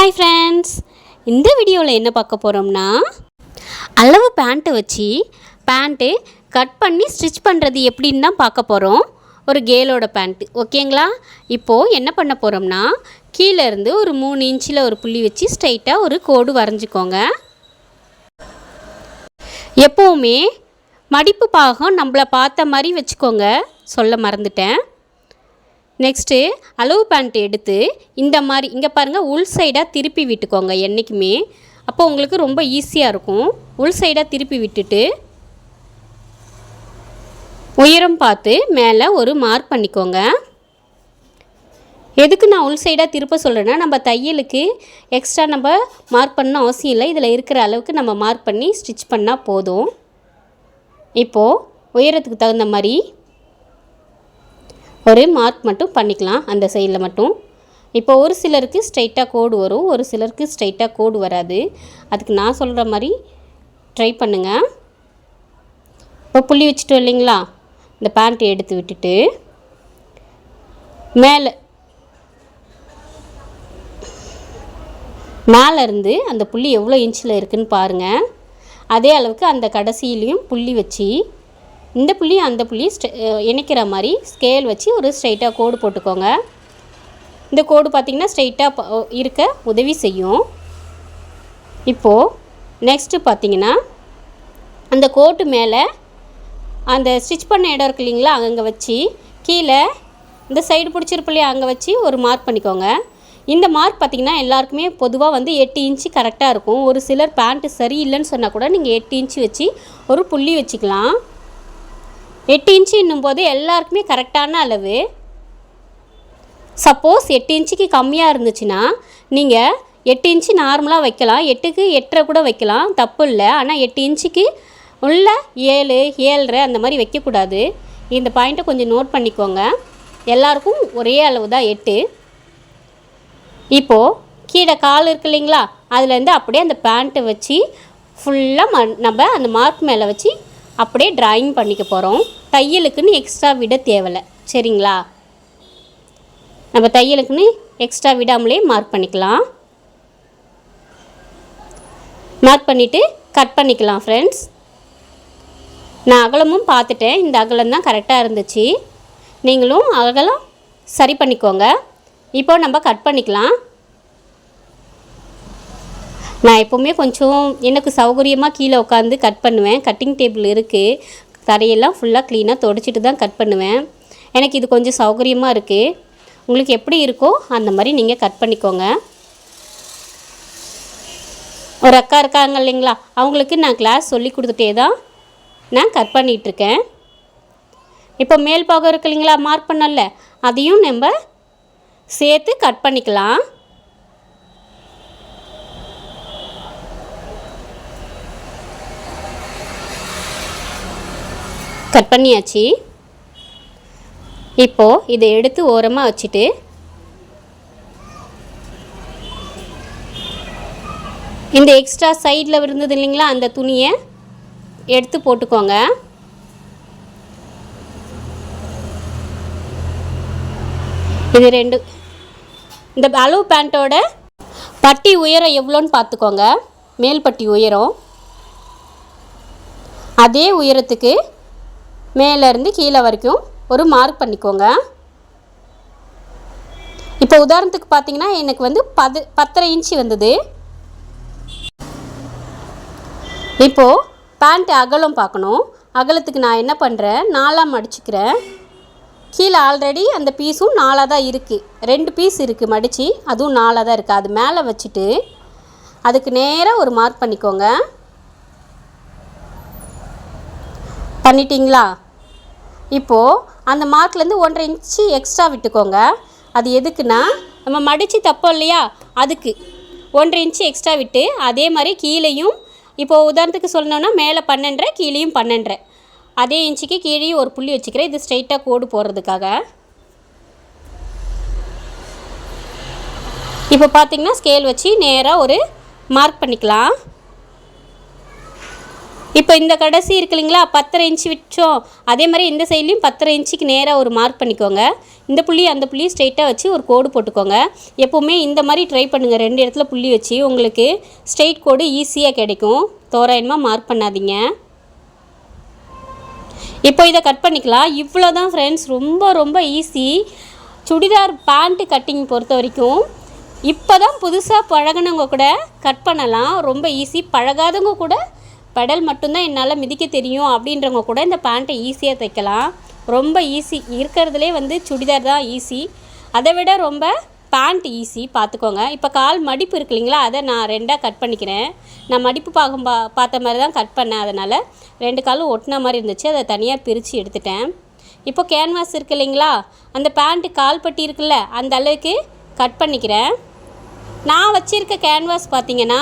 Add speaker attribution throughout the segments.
Speaker 1: Hi friends இந்த வீடியோவில் என்ன பார்க்க போகிறோம்னா அளவு பேண்ட்டை வச்சு பேண்ட்டு கட் பண்ணி ஸ்டிச் பண்ணுறது எப்படின்னு தான் பார்க்க போகிறோம் ஒரு கேலோட பேண்ட்டு ஓகேங்களா இப்போது என்ன பண்ண போகிறோம்னா கீழேருந்து ஒரு மூணு இன்ச்சில் ஒரு புள்ளி வச்சு ஸ்ட்ரைட்டாக ஒரு கோடு வரைஞ்சிக்கோங்க. எப்போவுமே மடிப்பு பாகம் நம்மளை பார்த்த மாதிரி வச்சுக்கோங்க. சொல்ல மறந்துட்டேன். நெக்ஸ்ட்டு அளவு பேண்ட் எடுத்து இந்த மாதிரி இங்கே பாருங்கள் உள் சைடாக திருப்பி விட்டுக்கோங்க என்றைக்குமே அப்போ உங்களுக்கு ரொம்ப ஈஸியாக இருக்கும். உள் சைடாக திருப்பி விட்டுட்டு உயரம் பார்த்து மேலே ஒரு மார்க் பண்ணிக்கோங்க. எதுக்கு நான் உள் சைடாக திருப்ப சொல்கிறேன்னா நம்ம தையலுக்கு எக்ஸ்ட்ரா நம்ம மார்க் பண்ண அவசியம் இல்லை. இதில் இருக்கிற அளவுக்கு நம்ம மார்க் பண்ணி ஸ்டிச் பண்ணால் போதும். இப்போது உயரத்துக்கு தகுந்த மாதிரி ஒரு மார்க் மட்டும் பண்ணிக்கலாம் அந்த சைடில் மட்டும். இப்போ ஒரு சிலருக்கு ஸ்ட்ரைட்டாக கோடு வரும் ஒரு சிலருக்கு ஸ்ட்ரைட்டாக கோடு வராது. அதுக்கு நான் சொல்கிற மாதிரி ட்ரை பண்ணுங்கள் இப்போ புள்ளி வச்சுட்டோம் இல்லைங்களா? இந்த பேண்ட்டை எடுத்து விட்டுட்டு மேலே மேலே இருந்து அந்த புள்ளி எவ்வளோ இன்ச்சில் இருக்குதுன்னு பாருங்கள் அதே அளவுக்கு அந்த கடைசியிலையும் புள்ளி வச்சு இந்த புள்ளி அந்த புள்ளி இணைக்கிற மாதிரி ஸ்கேல் வச்சு ஒரு ஸ்ட்ரைட்டாக கோடு போட்டுக்கோங்க. இந்த கோடு பார்த்திங்கன்னா ஸ்ட்ரைட்டாக இருக்க உதவி செய்யும். இப்போது நெக்ஸ்ட்டு பார்த்திங்கன்னா அந்த கோட்டு மேலே அந்த ஸ்டிச் பண்ண இடம் இருக்கு இல்லைங்களா அங்கே வச்சு கீழே இந்த சைடு பிடிச்சிருப்பு இல்லையா அங்கே வச்சு ஒரு மார்க் பண்ணிக்கோங்க. இந்த மார்க் பார்த்திங்கன்னா எல்லாருக்குமே பொதுவாக வந்து எட்டு இன்ச்சு கரெக்டாக இருக்கும். ஒரு சிலர் பேண்ட்டு சரியில்லைன்னு சொன்னால் கூட நீங்கள் எட்டு இன்ச்சு வச்சு ஒரு புள்ளி வச்சுக்கலாம். எட்டு இன்ச்சு இன்னும்போது எல்லாருக்குமே கரெக்டான அளவு. சப்போஸ் எட்டு இன்ச்சுக்கு கம்மியாக இருந்துச்சுன்னா நீங்கள் எட்டு இன்ச்சு நார்மலாக வைக்கலாம். எட்டுக்கு எட்டரை கூட வைக்கலாம். தப்பு இல்லை. ஆனால் எட்டு இன்ச்சுக்கு உள்ள ஏழு ஏழரை அந்த மாதிரி வைக்கக்கூடாது. இந்த பாயிண்ட்டை கொஞ்சம் நோட் பண்ணிக்கோங்க. எல்லாருக்கும் ஒரே அளவு தான் எட்டு. இப்போது கீழே கால் இருக்கு இல்லைங்களா? அதுலேருந்து அப்படியே அந்த பேண்ட்டை வச்சு ஃபுல்லாக ம நம்ம அந்த மார்க் மேலே வச்சு அப்படியே ட்ராயிங் பண்ணிக்க போகிறோம் தையலுக்குன்னு எக்ஸ்ட்ரா விட தேவையில்லை சரிங்களா? நம்ம தையலுக்குன்னு எக்ஸ்ட்ரா விடாமலே மார்க் பண்ணிக்கலாம். மார்க் பண்ணிவிட்டு கட் பண்ணிக்கலாம் ஃப்ரெண்ட்ஸ் நான் அகலமும் பார்த்துட்டேன். இந்த அகலம் தான் கரெக்டாக இருந்துச்சு. நீங்களும் அகலம் சரி பண்ணிக்கோங்க. இப்போ நம்ம கட் பண்ணிக்கலாம். நான் எப்போவுமே கொஞ்சம் எனக்கு சௌகரியமாக கீழே உட்காந்து கட் பண்ணுவேன். கட்டிங் டேபிள் இருக்குது தரையெல்லாம் ஃபுல்லாக க்ளீனாக தொடச்சிட்டு தான் கட் பண்ணுவேன். எனக்கு இது கொஞ்சம் சௌகரியமாக இருக்குது உங்களுக்கு எப்படி இருக்கோ அந்த மாதிரி நீங்கள் கட் பண்ணிக்கோங்க. ஒரு அக்கா இருக்காங்க இல்லைங்களா? அவங்களுக்கு நான் கிளாஸ் சொல்லி கொடுத்துட்டே தான் நான் கட் பண்ணிகிட்ருக்கேன் இப்போ மேல் பாகம் இருக்கு இல்லைங்களா? மார்க் பண்ணல. அதையும் நம்ம சேர்த்து கட் பண்ணிக்கலாம். கட் பண்ணியாச்சு. இப்போது இதை எடுத்து ஓரமாக வச்சுட்டு இந்த எக்ஸ்ட்ரா சைடில் இருந்தது இல்லைங்களா அந்த துணியை எடுத்து போட்டுக்கோங்க. இது ரெண்டு இந்த அளவு பேண்ட்டோட பட்டி உயரம் எவ்வளோன்னு பார்த்துக்கோங்க. மேல் பட்டி உயரம். அதே உயரத்துக்கு மேலேருந்து கீழே வரைக்கும் ஒரு மார்க் பண்ணிக்கோங்க. இப்போ உதாரணத்துக்கு பார்த்தீங்கன்னா எனக்கு வந்து பது பத்தரை இன்ச்சு வந்தது. இப்போது பேண்ட் அகலம் பார்க்கணும். அகலத்துக்கு நான் என்ன பண்ணுறேன் நாலாக மடிச்சுக்கிறேன். கீழே ஆல்ரெடி அந்த பீஸும் நாலாக தான் இருக்குது ரெண்டு பீஸ் இருக்குது மடித்து அதுவும் நாலாக தான் இருக்குது அது மேலே வச்சுட்டு அதுக்கு நேராக ஒரு மார்க் பண்ணிக்கோங்க. பண்ணிட்டீங்களா? இப்போது அந்த மார்க்லேருந்து ஒன்றரை இன்ச்சு எக்ஸ்ட்ரா விட்டுக்கோங்க. அது எதுக்குன்னா நம்ம மடித்து தப்போம் இல்லையா? அதுக்கு. ஒன்றரை இன்ச்சு எக்ஸ்ட்ரா விட்டு அதே மாதிரி கீழேயும் இப்போது உதாரணத்துக்கு சொல்லணுன்னா மேலே பன்னெண்டரை கீழேயும் பன்னெண்டரை. அதே இன்ச்சுக்கு கீழேயும் ஒரு புள்ளி வச்சுக்கிறேன். இது ஸ்ட்ரைட்டாக கோடு போடுறதுக்காக. இப்போ பார்த்தீங்கன்னா ஸ்கேல் வச்சு நேராக ஒரு மார்க் பண்ணிக்கலாம். இப்போ இந்த கடைசி இருக்கு இல்லைங்களா? பத்தரை இன்ச்சு விட்டோம் அதே மாதிரி இந்த சைட்லேயும் பத்தரை இன்ச்சுக்கு நேராக ஒரு மார்க் பண்ணிக்கோங்க. இந்த புள்ளி அந்த புள்ளி ஸ்ட்ரைட்டாக வச்சு ஒரு கோடு போட்டுக்கோங்க. எப்போவுமே இந்த மாதிரி ட்ரை பண்ணுங்கள் ரெண்டு இடத்துல புள்ளி வச்சு உங்களுக்கு ஸ்ட்ரைட் கோடு ஈஸியாக கிடைக்கும். தோராயமாக மார்க் பண்ணாதீங்க. இப்போ இதை கட் பண்ணிக்கலாம். இவ்வளோ தான் ஃப்ரெண்ட்ஸ் ரொம்ப ரொம்ப ஈஸி சுடிதார் பேண்ட்டு கட்டிங் பொறுத்த வரைக்கும் இப்போ தான் புதுசாக பழகுனவங்க கூட கட் பண்ணலாம். ரொம்ப ஈஸி பழகாதவங்க கூட பெடல் மட்டும்தான் என்னால் மிதிக்க தெரியும் அப்படின்றவங்க கூட இந்த பேண்ட்டை ஈஸியாக தைக்கலாம். ரொம்ப ஈஸி இருக்கிறதுலே வந்து சுடிதார் தான் ஈஸி அதை விட ரொம்ப பேண்ட் ஈஸி பார்த்துக்கோங்க. இப்போ கால் மடிப்பு இருக்கு இல்லைங்களா? அதை நான் ரெண்டாக கட் பண்ணிக்கிறேன். நான் மடிப்பு பார்க்கும் பா பார்த்த மாதிரி தான் கட் பண்ணேன் அதனால். ரெண்டு காலும் ஒட்டின மாதிரி இருந்துச்சு. அதை தனியாக பிரித்து எடுத்துட்டேன். இப்போ கேன்வாஸ் இருக்கு இல்லைங்களா? அந்த பேண்ட்டு கால் பட்டி இருக்குல்ல அந்த அளவுக்கு கட் பண்ணிக்கிறேன். நான் வச்சுருக்க கேன்வாஸ் பார்த்தீங்கன்னா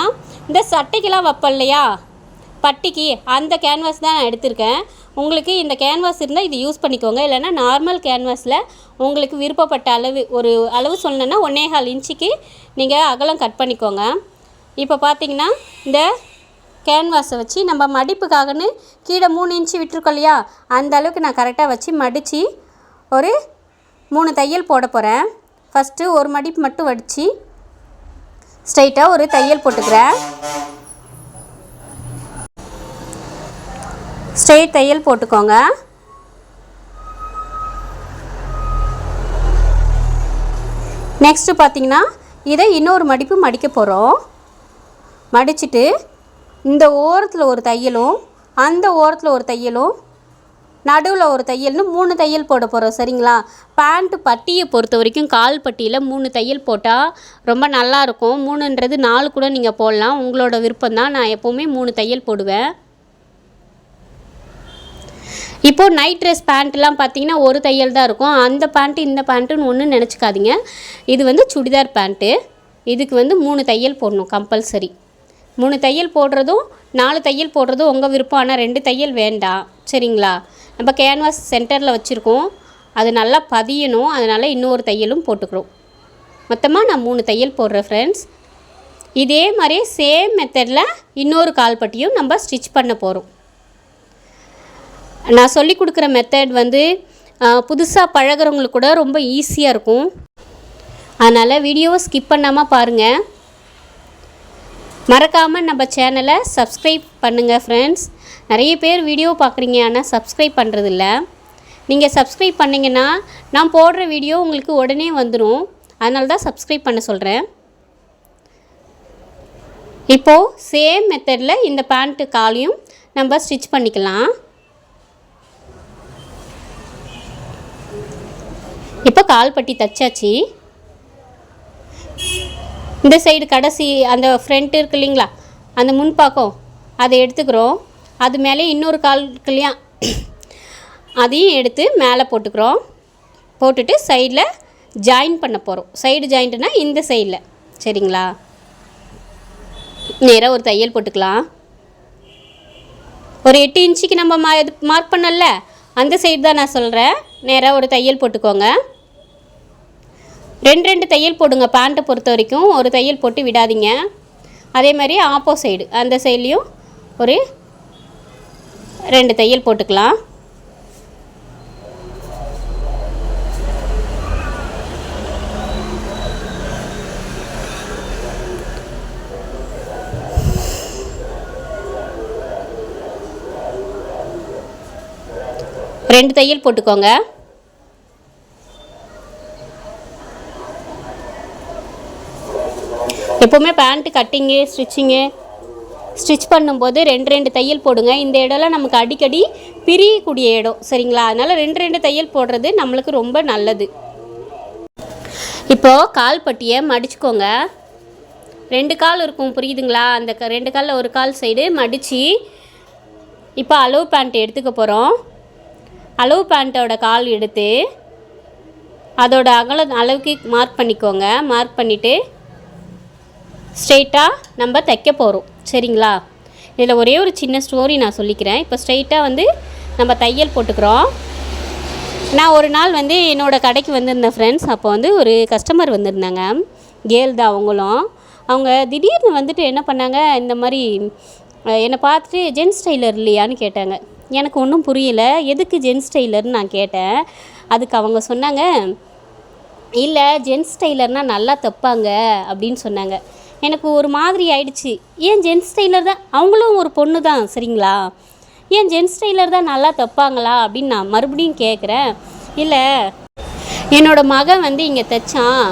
Speaker 1: இந்த சட்டைக்கெல்லாம் வைப்பேன் இல்லையா? பட்டிக்கு அந்த கேன்வாஸ் தான் நான் எடுத்திருக்கேன். உங்களுக்கு இந்த கேன்வாஸ் இருந்தால் இது யூஸ் பண்ணிக்கோங்க. இல்லைன்னா நார்மல் கேன்வாஸில் உங்களுக்கு விருப்பப்பட்ட அளவு ஒரு அளவு சொன்னேன்னா ஒன்னேகால் இன்ச்சுக்கு நீங்கள் அகலம் கட் பண்ணிக்கோங்க. இப்போ பார்த்தீங்கன்னா இந்த கேன்வாஸை வச்சு நம்ம மடிப்புக்காகன்னு கீழே மூணு இன்ச்சு விட்டுருக்கோம் இல்லையா? அந்த அளவுக்கு நான் கரெக்டாக வச்சு மடித்து ஒரு மூணு தையல் போட போகிறேன் ஃபஸ்ட்டு ஒரு மடிப்பு மட்டும் வடித்து ஸ்ட்ரைட்டாக ஒரு தையல் போட்டுக்கிறேன். ஸ்ட்ரெயிட் தையல் போட்டுக்கோங்க. நெக்ஸ்ட்டு பார்த்தீங்கன்னா இதை இன்னொரு மடிப்பு மடிக்க போகிறோம் மடிச்சுட்டு இந்த ஓரத்தில் ஒரு தையலும் அந்த ஓரத்தில் ஒரு தையலும் நடுவில் ஒரு தையல்னு மூணு தையல் போட போகிறோம் சரிங்களா? பேண்ட்டு பட்டியை பொறுத்த வரைக்கும் கால் பட்டியில் மூணு தையல் போட்டால் ரொம்ப நல்லா இருக்கும். மூணுன்றது நாலு கூட நீங்கள் போடலாம். உங்களோட விருப்பம் தான் நான் எப்போவுமே மூணு தையல் போடுவேன். இப்போது நைட் ட்ரெஸ் பேண்ட்லாம் பார்த்தீங்கன்னா ஒரு தையல் தான் இருக்கும். அந்த பேண்ட்டு இந்த பேண்ட்டுன்னு ஒன்றும் நினச்சிக்காதீங்க. இது வந்து சுடிதார் பேண்ட்டு இதுக்கு வந்து மூணு தையல் போடணும் கம்பல்சரி மூணு தையல் போடுறதும் நாலு தையல் போடுறதும் உங்கள் விருப்பம். ஆனால் ரெண்டு தையல் வேண்டாம். சரிங்களா? நம்ம கேன்வாஸ் சென்டரில் வச்சுருக்கோம். அது நல்லா பதியணும். அதனால் இன்னொரு தையலும் போட்டுக்கிறோம். மொத்தமாக நான் மூணு தையல் போடுறேன் ஃப்ரெண்ட்ஸ் இதே மாதிரியே சேம் மெத்தடில் இன்னொரு கால்பட்டியும் நம்ம ஸ்டிச் பண்ண போகிறோம் நான் சொல்லி கொடுக்குற மெத்தட் வந்து புதுசாக பழகுறவங்களுக்கு கூட ரொம்ப ஈஸியாக இருக்கும். அதனால் வீடியோவை ஸ்கிப் பண்ணாமல் பாருங்கள் மறக்காமல் நம்ம சேனலை சப்ஸ்கிரைப் பண்ணுங்கள் ஃப்ரெண்ட்ஸ் நிறைய பேர் வீடியோ பார்க்குறீங்க ஆனால் சப்ஸ்கிரைப் பண்ணுறதில்ல நீங்கள் சப்ஸ்கிரைப் பண்ணிங்கன்னா நான் போடுற வீடியோ உங்களுக்கு உடனே வந்துடும் அதனால தான் சப்ஸ்கிரைப் பண்ண சொல்கிறேன் இப்போது சேம் மெத்தடில் இந்த பேண்ட்டு காலையும் நம்ம ஸ்டிச் பண்ணிக்கலாம். இப்போ கால் பட்டி தச்சாச்சு. இந்த சைடு கடைசி அந்த ஃப்ரண்ட் இருக்கு இல்லைங்களா? அந்த முன்பாக்கம் அதை எடுத்துக்கிறோம். அது மேலே இன்னொரு கால் இருக்கு இல்லையா? அதையும் எடுத்து மேலே போட்டுக்கிறோம். போட்டுட்டு சைடில் ஜாயின் பண்ண போகிறோம் சைடு ஜாயிண்ட்னா இந்த சைடில் சரிங்களா? நேராக ஒரு தையல் போட்டுக்கலாம். ஒரு எட்டு இன்ச்சுக்கு நம்ம மா இது மார்க் பண்ணல. அந்த சைடு தான் நான் சொல்கிறேன் நேராக ஒரு தையல் போட்டுக்கோங்க. ரெண்டு ரெண்டு தையல் போடுங்க பேண்ட்டை பொறுத்த வரைக்கும். ஒரு தையல் போட்டு விடாதீங்க. அதே மாதிரி ஆப்போ சைடு அந்த சைட்லேயும் ஒரு ரெண்டு தையல் போட்டுக்கலாம். ரெண்டு தையல் போட்டுக்கோங்க. எப்போவுமே பேண்ட்டு கட்டிங்கு ஸ்டிச்சிங்கு ஸ்டிச் பண்ணும்போது ரெண்டு ரெண்டு தையல் போடுங்க. இந்த இடம்லாம் நமக்கு அடிக்கடி பிரியக்கூடிய இடம் சரிங்களா? அதனால் ரெண்டு ரெண்டு தையல் போடுறது நம்மளுக்கு ரொம்ப நல்லது. இப்போது கால் பட்டியை மடிச்சுக்கோங்க. ரெண்டு கால் இருக்கும் புரியுதுங்களா? அந்த க- ரெண்டு காலில் ஒரு கால் சைடு மடித்து இப்போ அளவு பேண்ட் எடுத்துக்க போகிறோம் அளவு பேண்ட்டோட கால் எடுத்து அதோட அகல அளவுக்கு மார்க் பண்ணிக்கோங்க. மார்க் பண்ணிவிட்டு ஸ்ட்ரெயிட்டாக நம்ம தைக்க போகிறோம் சரிங்களா? இதில் ஒரே ஒரு சின்ன ஸ்டோரி நான் சொல்லிக்கிறேன். இப்போ ஸ்ட்ரெயிட்டாக வந்து நம்ம தையல் போட்டுக்கிறோம். நான் ஒரு நாள் வந்து என்னோடய கடைக்கு வந்திருந்தேன் ஃப்ரெண்ட்ஸ் அப்போ வந்து ஒரு கஸ்டமர் வந்திருந்தாங்க. கேர்ள் தான் அவங்களும். அவங்க திடீர்னு வந்துட்டு என்ன பண்ணாங்க? இந்த மாதிரி என்னை பார்த்துட்டு ஜென்ஸ் டெய்லர் இல்லையான்னு கேட்டாங்க. எனக்கு ஒன்றும் புரியல. எதுக்கு ஜென்ஸ் டெய்லர்னு நான் கேட்டேன். அதுக்கு அவங்க சொன்னாங்க இல்லை ஜென்ஸ் டெய்லர்னால் நல்லா தைப்பாங்க. அப்படின்னு சொன்னாங்க. எனக்கு ஒரு மாதிரி ஆயிடுச்சு. ஏன் ஜென்ஸ் டெய்லர் தான் அவங்களும் ஒரு பொண்ணு தான் சரிங்களா? ஏன் ஜென்ஸ் டெய்லர் தான் நல்லா தைப்பாங்களா அப்படின்னு நான் மறுபடியும் கேட்குறேன் இல்லை என்னோட மகன் வந்து இங்கே தைச்சான்.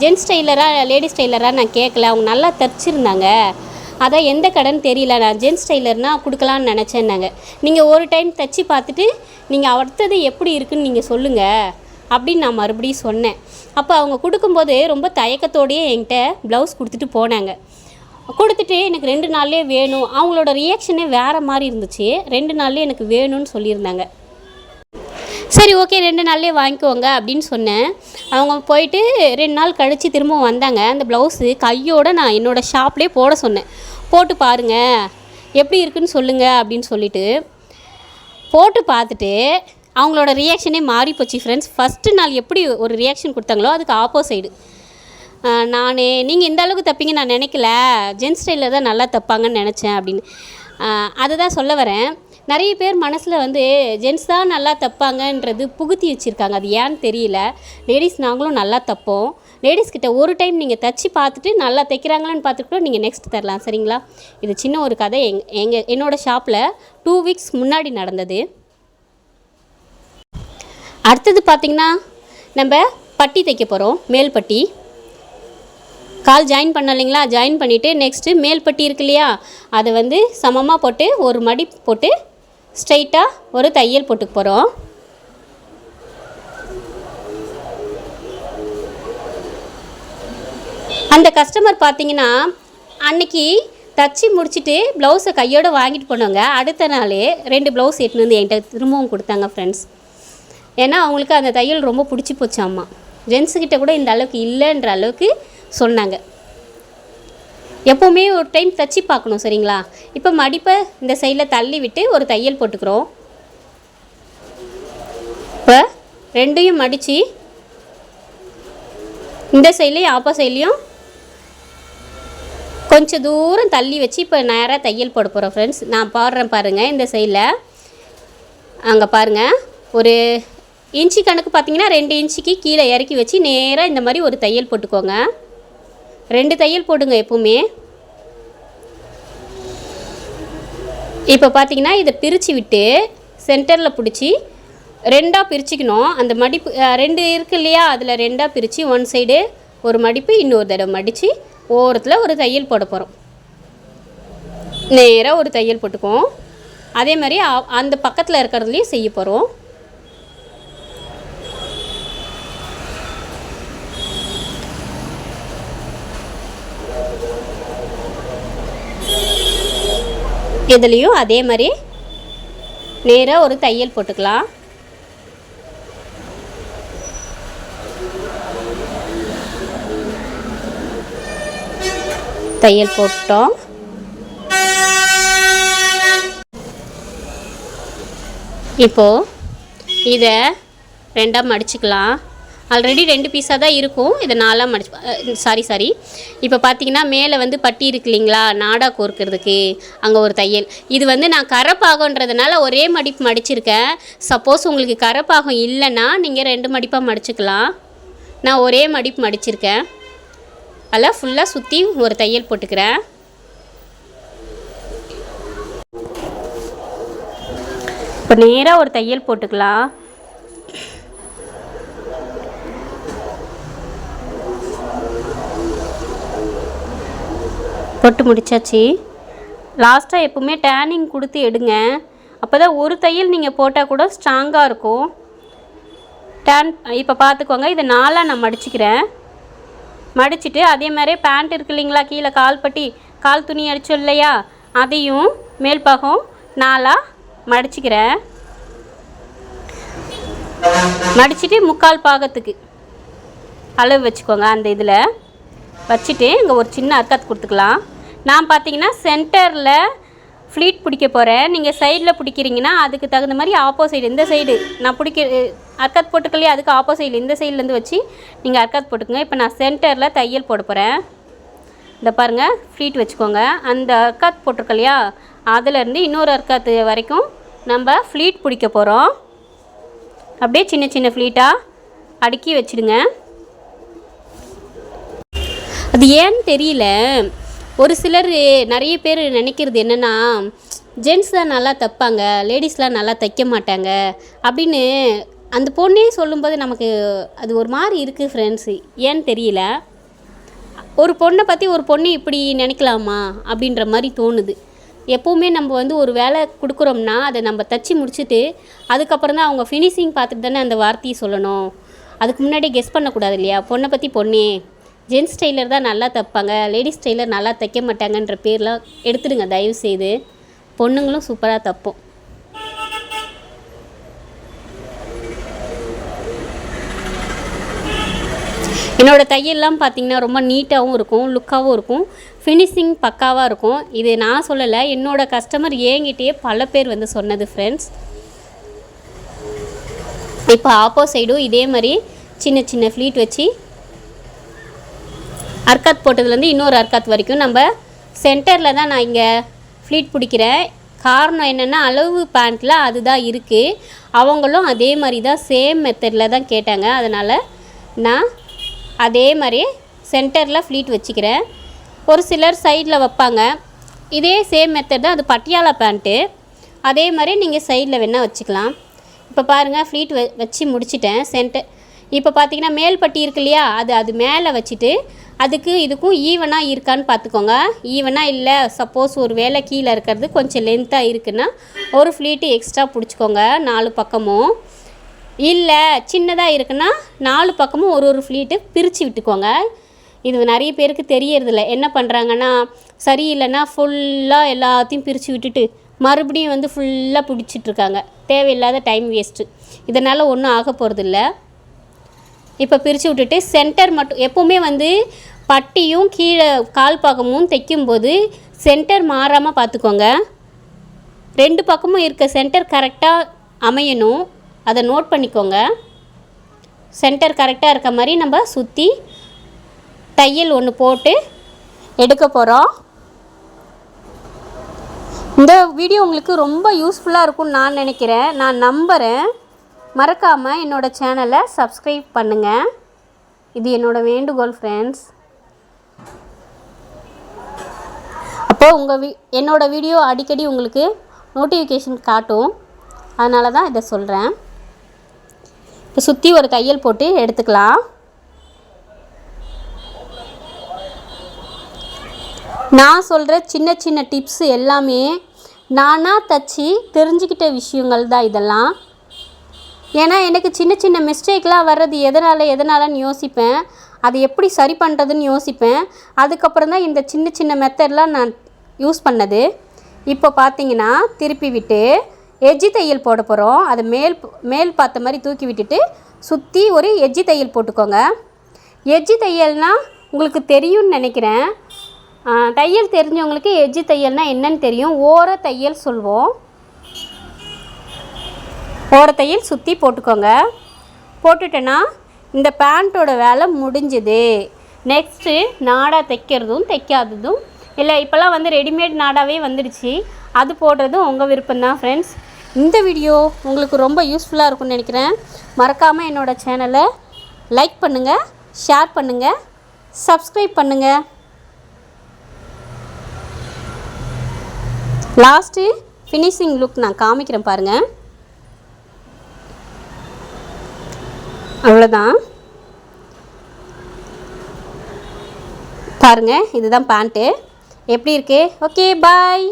Speaker 1: ஜென்ஸ் டெய்லராக லேடிஸ் டெய்லராக நான் கேட்கல அவங்க நல்லா தைச்சிருந்தாங்க. அதான் எந்த கடன் தெரியல நான் ஜென்ஸ் டெய்லர்னால் கொடுக்கலான்னு நினச்சேன்னாங்க. நீங்கள் ஒரு டைம் தைச்சி பார்த்துட்டு நீங்கள் அடுத்தது எப்படி இருக்குன்னு நீங்கள் சொல்லுங்கள் அப்படின்னு நான் மறுபடியும் சொன்னேன். அப்போ அவங்க கொடுக்கும்போது ரொம்ப தயக்கத்தோடையே என்கிட்ட ப்ளவுஸ் கொடுத்துட்டு போனாங்க. கொடுத்துட்டு எனக்கு ரெண்டு நாள்லேயே வேணும். அவங்களோட ரியாக்ஷனே வேறு மாதிரி இருந்துச்சு. ரெண்டு நாள்லேயே எனக்கு வேணும்னு சொல்லியிருந்தாங்க. சரி ஓகே ரெண்டு நாள்லேயே வாங்கிக்கோங்க அப்படின்னு சொன்னேன். அவங்க போயிட்டு ரெண்டு நாள் கழித்து திரும்ப வந்தாங்க. அந்த ப்ளவுஸு கையோடு நான் என்னோடய ஷாப்லேயே போட சொன்னேன். போட்டு பாருங்கள் எப்படி இருக்குன்னு சொல்லுங்கள் அப்படின்னு சொல்லிட்டு போட்டு பார்த்துட்டு அவங்களோட ரியாக்ஷனே மாறி போச்சு ஃப்ரெண்ட்ஸ் ஃபஸ்ட்டு நாள் எப்படி ஒரு ரியாக்ஷன் கொடுத்தாங்களோ அதுக்கு ஆப்போசைடு நான் நீங்கள் இந்த அளவுக்கு தப்பிங்க நான் நினைக்கல. ஜென்ஸ் ஸ்டைலில் தான் நல்லா தப்பாங்கன்னு நினச்சேன் அப்படின்னு. அதை தான் சொல்ல வரேன். நிறைய பேர் மனசில் வந்து ஜென்ஸ் தான் நல்லா தப்பாங்கன்றது புகுத்தி வச்சுருக்காங்க. அது ஏன்னு தெரியல. லேடிஸ் நாங்களும் நல்லா தப்போம். லேடிஸ் கிட்ட ஒரு டைம் நீங்கள் தச்சு பார்த்துட்டு நல்லா தைக்கிறாங்களான்னு பார்த்துட்டு கூட நீங்கள் நெக்ஸ்ட் தரலாம். சரிங்களா? இது சின்ன ஒரு கதை. எங் எங்கள் என்னோடய ஷாப்பில் டூ வீக்ஸ் முன்னாடி நடந்தது. அடுத்தது பார்த்திங்கன்னா நம்ம பட்டி தைக்க போகிறோம் மேல் பட்டி. கால் ஜாயின் பண்ண இல்லைங்களா? ஜாயின் பண்ணிவிட்டு நெக்ஸ்ட்டு மேல் பட்டி இருக்கு இல்லையா? அதை வந்து சமமாக போட்டு ஒரு மடி போட்டு ஸ்ட்ரைட்டாக ஒரு தையல் போட்டுக்க போகிறோம். அந்த கஸ்டமர் பார்த்தீங்கன்னா அன்னைக்கு தச்சு முடிச்சுட்டு ப்ளவுஸை கையோடு வாங்கிட்டு போனவங்க. அடுத்த நாளே ரெண்டு ப்ளவுஸ் எட்டுன்னு வந்து என்கிட்ட திரும்பவும் கொடுத்தாங்க ஃப்ரெண்ட்ஸ் ஏன்னா அவங்களுக்கு அந்த தையல் ரொம்ப பிடிச்சி போச்சு அம்மா. ஜென்ஸுக்கிட்ட கூட இந்த அளவுக்கு இல்லைன்ற அளவுக்கு சொன்னாங்க. எப்போவுமே ஒரு டைம் தச்சு பார்க்கணும் சரிங்களா? இப்போ மடிப்பை இந்த சைடில் தள்ளி விட்டு ஒரு தையல் போட்டுக்கிறோம். இப்போ ரெண்டையும் மடித்து இந்த சைட்லேயும் ஆப்போ சைட்லேயும் கொஞ்சம் தூரம் தள்ளி வச்சு இப்போ நேராக தையல் போட போகிறோம் ஃப்ரெண்ட்ஸ் நான் பாடுறேன் பாருங்கள் இந்த சைடில் அங்கே பாருங்கள் ஒரு இன்ச்சு கணக்கு பார்த்தீங்கன்னா ரெண்டு இன்ச்சுக்கு கீழே இறக்கி வச்சு நேராக இந்த மாதிரி ஒரு தையல் போட்டுக்கோங்க. ரெண்டு தையல் போடுங்க எப்பவுமே. இப்போ பார்த்தீங்கன்னா இதை பிரித்து விட்டு சென்டரில் பிடிச்சி ரெண்டாக பிரிச்சுக்கணும். அந்த மடிப்பு ரெண்டு இருக்கு இல்லையா? அதில் ரெண்டாக பிரித்து ஒன் சைடு ஒரு மடிப்பு இன்னொரு தடவை மடித்து ஓரத்தில் ஒரு தையல் போட போகிறோம் நேராக ஒரு தையல் போட்டுக்குவோம். அதே மாதிரி அந்த பக்கத்தில் இருக்கிறதுலையும் செய்ய போகிறோம் இதுலேயும் அதே மாதிரி நேராக ஒரு தையல் போட்டுக்கலாம். தையல் போட்டோம். இப்போது இதை ரெண்டாக மடிச்சுக்கலாம். ஆல்ரெடி ரெண்டு பீஸாக தான் இருக்கும். இதை நாலாக மடிச்சு சாரி சாரி இப்போ பார்த்தீங்கன்னா மேலே வந்து பட்டி இருக்கு இல்லைங்களா? நாடா கோர்க்கிறதுக்கு. அங்கே ஒரு தையல். இது வந்து நான் கரப்பாகன்றதுனால ஒரே மடிப்பு மடிச்சிருக்கேன். சப்போஸ் உங்களுக்கு கரப்பாகம் இல்லைன்னா நீங்கள் ரெண்டு மடிப்பாக மடிச்சுக்கலாம். நான் ஒரே மடிப்பு மடிச்சிருக்கேன். அதில் ஃபுல்லாக சுற்றி ஒரு தையல் போட்டுக்கிறேன். இப்போ நேராக ஒரு தையல் போட்டுக்கலாம். போட்டு முடித்தாச்சு லாஸ்ட்டாக எப்போவுமே டேனிங் கொடுத்து எடுங்க. அப்போ தான் ஒரு தையல் நீங்கள் போட்டால் கூட ஸ்ட்ராங்காக இருக்கும். டேன் இப்போ பார்த்துக்கோங்க இதை நாலாக நான் மடிச்சுக்கிறேன். மடிச்சுட்டு அதே மாதிரி பேண்ட் இருக்கு இல்லைங்களா கீழே கால் பட்டி கால் துணி அடிச்சோம் இல்லையா அதையும் மேல் பாகம் நாலாக மடிச்சுக்கிறேன். மடிச்சுட்டு முக்கால் பாகத்துக்கு அளவு வச்சுக்கோங்க அந்த இதில். வச்சுட்டு இங்கே ஒரு சின்ன அர்க்கத் கொடுத்துக்கலாம். நான் பார்த்தீங்கன்னா சென்டரில் ஃப்ளீட் பிடிக்க போகிறேன் நீங்கள் சைடில் பிடிக்கிறீங்கன்னா அதுக்கு தகுந்த மாதிரி ஆப்போசைடு இந்த சைடு நான் பிடிக்க அர்க்காத் போட்டுக்கலையே அதுக்கு ஆப்போசைடில் இந்த சைட்லேருந்து வச்சு நீங்கள் அர்க்காத் போட்டுக்கோங்க. இப்போ நான் சென்டரில் தையல் போட போகிறேன் இந்த பாருங்கள் ஃப்ளீட் வச்சுக்கோங்க. அந்த அர்க்காத் போட்டிருக்க இல்லையா அதுலேருந்து இன்னொரு அர்க்காத்து வரைக்கும் நம்ம ஃப்ளீட் பிடிக்க போகிறோம் அப்படியே சின்ன சின்ன ஃப்ளீட்டாக அடுக்கி வச்சிடுங்க. அது ஏன்னு தெரியல. ஒரு சிலர் நிறைய பேர் நினைக்கிறது என்னென்னா ஜென்ஸ் தான் நல்லா தைப்பாங்க லேடிஸ்லாம் நல்லா தைக்க மாட்டாங்க அப்படின்னு அந்த பொண்ணே சொல்லும்போது நமக்கு அது ஒரு மாதிரி இருக்குது ஃப்ரெண்ட்ஸ் ஏன்னு தெரியல. ஒரு பொண்ணை பற்றி ஒரு பொண்ணு இப்படி நினைக்கலாமா அப்படின்ற மாதிரி தோணுது. எப்போவுமே நம்ம வந்து ஒரு வேலை கொடுக்குறோம்னா அதை நம்ம தச்சு முடிச்சுட்டு அதுக்கப்புறம் தான் அவங்க ஃபினிஷிங் பார்த்துட்டு தானே அந்த வார்த்தையை சொல்லணும். அதுக்கு முன்னாடி கெஸ் பண்ணக்கூடாது இல்லையா? பொண்ணை பற்றி பொண்ணே. ஜென்ஸ் டெய்லர் தான் நல்லா தைப்பாங்க. லேடிஸ் டெய்லர் நல்லா தைக்க மாட்டாங்கன்ற பேர்லாம் எடுத்துடுங்க தயவு செய்து பொண்ணுங்களும் சூப்பராக தைப்போம். என்னோடய தையல்லாம் பார்த்தீங்கன்னா ரொம்ப நீட்டாகவும் இருக்கும் லுக்காகவும் இருக்கும். ஃபினிஷிங் பக்காவாக இருக்கும். இது நான் சொல்லலை என்னோடய கஸ்டமர் ஏங்கிட்டேயே பல பேர் வந்து சொன்னது ஃப்ரெண்ட்ஸ் இப்போ ஆப்போசைடும் இதே மாதிரி சின்ன சின்ன ஃப்ளீட் வச்சு அர்க்காத் போட்டதுலேருந்து இன்னொரு அர்க்காத் வரைக்கும் நம்ம சென்டரில் தான் நான் இங்கே ஃப்ளீட் பிடிக்கிறேன். காரணம் என்னென்னா அளவு பேண்ட்டில் அதுதான் இருக்குது அவங்களும் அதே மாதிரி தான் சேம் மெத்தடில் தான் கேட்டாங்க. அதனால் நான் அதே மாதிரி சென்டரில் ஃப்ளீட் வச்சுக்கிறேன். ஒரு சிலர் சைடில் வைப்பாங்க. இதே சேம் மெத்தட் தான் அது பட்டியாலா பேண்ட்டு. அதே மாதிரி நீங்கள் சைடில் வேணால் வச்சுக்கலாம். இப்போ பாருங்கள் ஃப்ளீட் வ வச்சு முடிச்சிட்டேன். சென்டர் இப்போ பார்த்தீங்கன்னா மேல் பட்டி இருக்கு இல்லையா? அது அது மேலே வச்சுட்டு அதுக்கு இதுக்கும் ஈவனாக இருக்கான்னு பார்த்துக்கோங்க. ஈவனாக இல்லை சப்போஸ் ஒரு வேலை கீழே இருக்கிறது கொஞ்சம் லென்த்தாக இருக்குன்னா ஒரு ஃப்ளீட்டு எக்ஸ்ட்ரா பிடிச்சிக்கோங்க நாலு பக்கமும். இல்லை சின்னதாக இருக்குன்னா நாலு பக்கமும் ஒரு ஒரு ஃப்ளீட்டு பிரித்து விட்டுக்கோங்க. இது நிறைய பேருக்கு தெரியறதில்ல. என்ன பண்ணுறாங்கன்னா சரியில்லைன்னா ஃபுல்லாக எல்லாத்தையும் பிரித்து விட்டுட்டு மறுபடியும் வந்து ஃபுல்லாக பிடிச்சிட்ருக்காங்க தேவையில்லாத டைம் வேஸ்ட்டு இதனால் ஒன்றும் ஆக போகிறதில்ல இப்போ பிரித்து விட்டுட்டு சென்டர் மட்டும் எப்போவுமே வந்து பட்டியும் கீழே கால் பக்கமும் தைக்கும்போது சென்டர் மாறாமல் பார்த்துக்கோங்க. ரெண்டு பக்கமும் இருக்க சென்டர் கரெக்டாக அமையணும். அதை நோட் பண்ணிக்கோங்க. சென்டர் கரெக்டாக இருக்க மாதிரி நம்ம சுற்றி தையல் ஒன்று போட்டு எடுக்க போகிறோம் இந்த வீடியோ உங்களுக்கு ரொம்ப யூஸ்ஃபுல்லாக இருக்கும்னு நான் நினைக்கிறேன். நான் நம்புகிறேன் மறக்காமல் என்னோடய சேனலை சப்ஸ்கிரைப் பண்ணுங்கள் இது என்னோடய வேண்டுகோள் ஃப்ரெண்ட்ஸ் அப்போ உங்கள் வீ என்னோடய வீடியோ அடிக்கடி உங்களுக்கு நோட்டிஃபிகேஷன் காட்டும். அதனால தான் இதை சொல்கிறேன் இப்போ சுற்றி ஒரு தையல் போட்டு எடுத்துக்கலாம். நான் சொல்கிற சின்ன சின்ன டிப்ஸ் எல்லாமே நானாக தச்சு தெரிஞ்சுக்கிட்ட விஷயங்கள் தான் இதெல்லாம். ஏன்னா எனக்கு சின்ன சின்ன மிஸ்டேக்லாம் வர்றது எதனால் எதனாலன்னு யோசிப்பேன். அதை எப்படி சரி பண்ணுறதுன்னு யோசிப்பேன். அதுக்கப்புறம் தான் இந்த சின்ன சின்ன மெத்தட்லாம் நான் யூஸ் பண்ணது. இப்போ பார்த்தீங்கன்னா திருப்பி விட்டு எஜ்ஜி தையல் போட போகிறோம் அதை மேல் மேல் பார்த்த மாதிரி தூக்கி விட்டுட்டு சுற்றி ஒரு எஜ்ஜி தையல் போட்டுக்கோங்க. எஜ்ஜி தையல்னால் உங்களுக்கு தெரியும்னு நினைக்கிறேன். தையல் தெரிஞ்சவங்களுக்கு எஜ்ஜி தையல்னால் என்னன்னு தெரியும். ஓர தையல் சொல்வோம். ஓரத்தையில் சுற்றி போட்டுக்கோங்க. போட்டுட்டேன்னா இந்த பேண்ட்டோட வேலை முடிஞ்சுது. நெக்ஸ்ட்டு நாடா தைக்கிறதும் தைக்காததும். இல்லை இப்போல்லாம் வந்து ரெடிமேட் நாடாவே வந்துடுச்சு. அது போடுறதும் உங்கள் விருப்பம்தான் ஃப்ரெண்ட்ஸ் இந்த வீடியோ உங்களுக்கு ரொம்ப யூஸ்ஃபுல்லாக இருக்கும்னு நினைக்கிறேன். மறக்காமல் என்னோடய சேனலை லைக் பண்ணுங்கள் ஷேர் பண்ணுங்கள் சப்ஸ்கிரைப் பண்ணுங்கள் லாஸ்ட்டு ஃபினிஷிங் லுக் நான் காமிக்கிறேன் பாருங்கள் அவ்வளோதான் பாருங்கள் இதுதான் பேண்ட்டு எப்படி இருக்கு? Okay bye